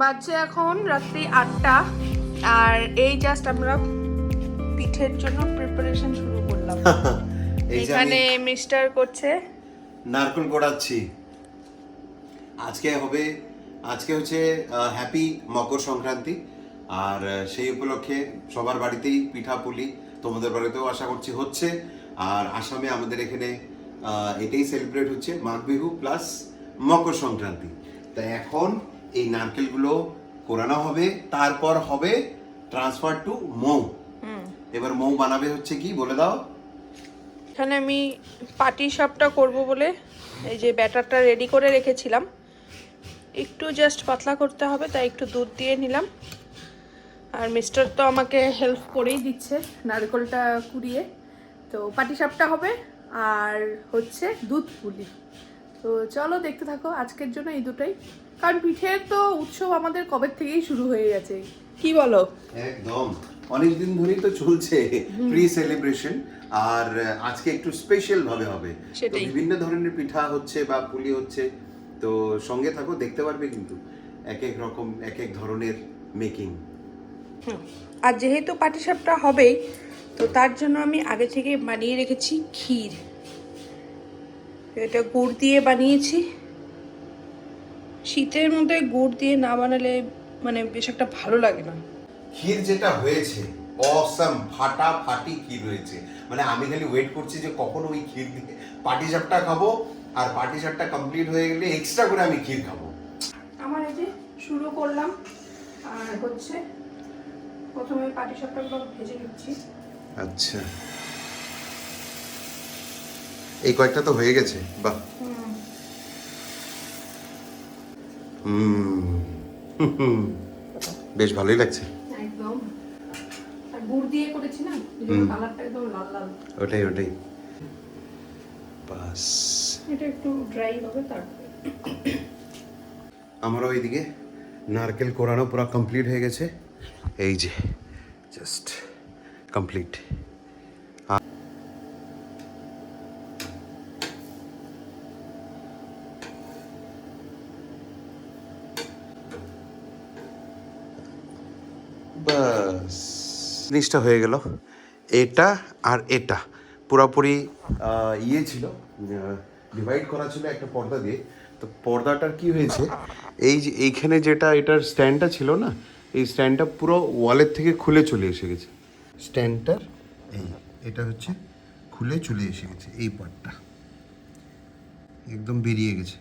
বাজছে এখন রাত্রি আটটা। আর এই জাস্ট আমরা পিঠের জন্য প্রিপারেশন শুরু করলাম। এখানে মিস্টার করছে। নারকেল কোড়াচ্ছি আজকে হবে আজকে হচ্ছে হ্যাপি মকর সংক্রান্তি। আর সেই উপলক্ষে সবার বাড়িতেই পিঠা পুলি তোমাদের বাড়িতেও আশা করছি হচ্ছে। আর আসামে আমাদের এখানে এটাই সেলিব্রেট হচ্ছে মাঘ বিহু প্লাস মকর সংক্রান্তি। তা এখন এই নারকেলগুলো কোরানো হবে তারপর হবে ট্রান্সফার টু মৌ। এবার মৌ বানাবে হচ্ছে কি? বলে দাও। এখানে আমি পাটি সাপটা করব বলে এই যে ব্যাটারটা রেডি করে রেখেছিলাম। একটু জাস্ট পাতলা করতে হবে তাই একটু দুধ দিয়ে নিলাম। আর মিস্টার তো আমাকে হেল্প করেই দিচ্ছে নারকেলটা কুড়িয়ে। তো পাটি সাপটা হবে আর হচ্ছে দুধ পুলি। তো চলো দেখতে থাকো আজকের জন্য এই দুটোই। কারণ পিঠের তো উৎসব আমাদের কবে থেকেই শুরু হয়ে গেছে। কি বলো? একদম। অনেক দিন ধরেই তো চলছে প্রি সেলিব্রেশন আর আজকে একটু স্পেশাল ভাবে হবে। তো বিভিন্ন ধরনের পিঠা হচ্ছে বা পুলি হচ্ছে তো সঙ্গে থাকো দেখতে পারবে কিন্তু এক এক রকম এক এক ধরনের মেকিং আর যেহেতু পাটিসাপটা হবেই তো তার জন্য আমি আগে থেকে বানিয়ে রেখেছি ক্ষীর। এটা গুড় দিয়ে বানিয়েছি। শীতের মধ্যে গুড় দিয়ে না বানালে মানে বেশ একটা ভালো লাগে না। ক্ষীর যেটা হয়েছে অসাম ফাটা ফাটি ক্ষীর হয়েছে। মানে আমি খালি ওয়েট করছি যে কখন ওই ক্ষীর দিয়ে পাটি সাপটা খাব আর পাটি সাপটা কমপ্লিট হয়ে গেলে এক্সট্রা করে আমি ক্ষীর খাব। আমার এই যে শুরু করলাম আর হচ্ছে প্রথমে পাটিসাপটাগুলো ভেজে নিচ্ছি। আচ্ছা। এই কয়েকটা তো হয়ে গেছে বাহ। হুম। বেশ ভালোই লাগছে। একদম। আর গুড় দিয়ে করেছি না কালারটা একদম লাল লাল। ওটাই ওটাই। বাস। এটা একটু ড্রাই হবে তারপরে। আমারও ওইদিকে নারকেল কোরানো পুরো কমপ্লিট হয়ে গেছে। এই যে জাস্ট কমপ্লিট বাস। জিনিসটা হয়ে গেল। এটা আর এটা। পুরোপুরি ইয়ে ছিল ডিভাইড করা ছিল একটা পর্দা দিয়ে। তো পর্দাটার কি হয়েছে? এই যে এইখানে যেটা এটার স্ট্যান্ডটা ছিল না এই স্ট্যান্ডটা পুরো ওয়ালের থেকে খুলে চলে এসে গেছে। স্ট্যান্ডটার এই এটা হচ্ছে খুলে চলে এসে গেছে এই পার্টটা একদম বেরিয়ে গেছে।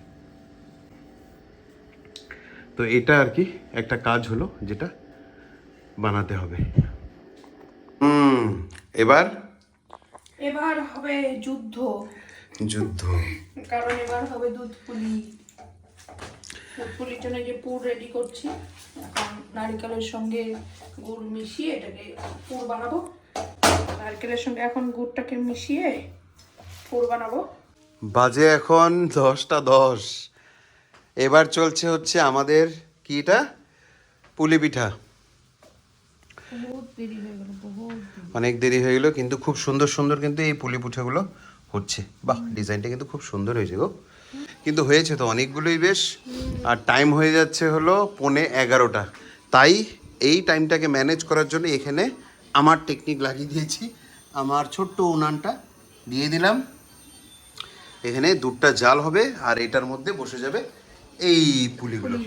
তো এটা আর কি একটা কাজ হলো যেটা বানাতে হবে। হুম এবার? এবার হবে যুদ্ধ। যুদ্ধ। কারণ এবার হবে দুধ পুলি দুধ পুলির জন্য যে পুর রেডি করছি এখন নারকেলের সঙ্গে গুড় মিশিয়ে এটাকে পুর বানাবো। নারকেলের সঙ্গে এখন গুড়টাকে মিশিয়ে পুর বানাবো। বাজে এখন দশটা দশ। এবার চলছে হচ্ছে আমাদের কি এটা? পুলি পিঠা বহুত দেরি হয়ে গেল বহুত অনেক দেরি হয়ে গেলো কিন্তু খুব সুন্দর সুন্দর কিন্তু এই পুলি পিঠাগুলো হচ্ছে। বাহ ডিজাইনটা কিন্তু খুব সুন্দর হয়েছে গো। কিন্তু হয়েছে তো অনেকগুলোই বেশ। আর টাইম হয়ে যাচ্ছে হলো পৌনে এগারোটা। তাই এই টাইমটাকে ম্যানেজ করার জন্য এখানে আমার টেকনিক লাগিয়ে দিয়েছি। আমার ছোট্ট উনানটা দিয়ে দিলাম। এখানে দুধটা জাল হবে আর এটার মধ্যে বসে যাবে এই পুলিগুলো।